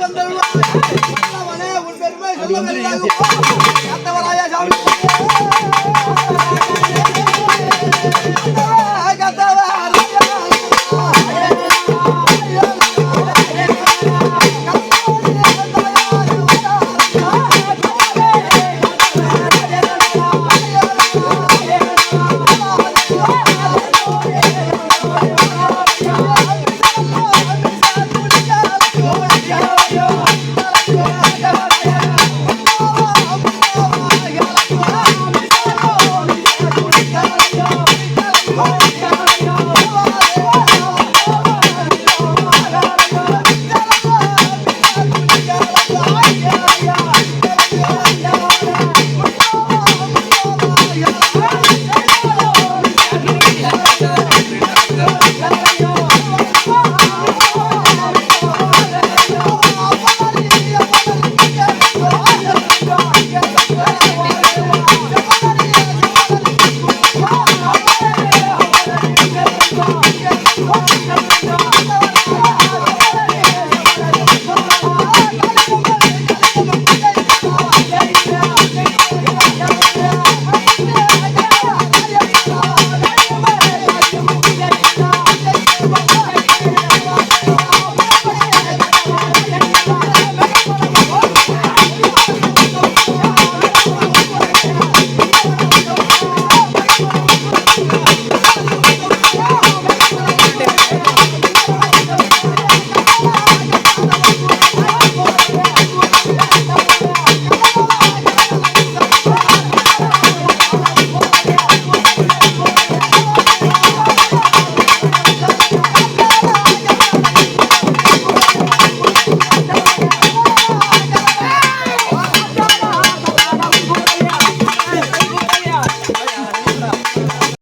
வந்தவனே உன் பெருமை சொல்லுங்கள்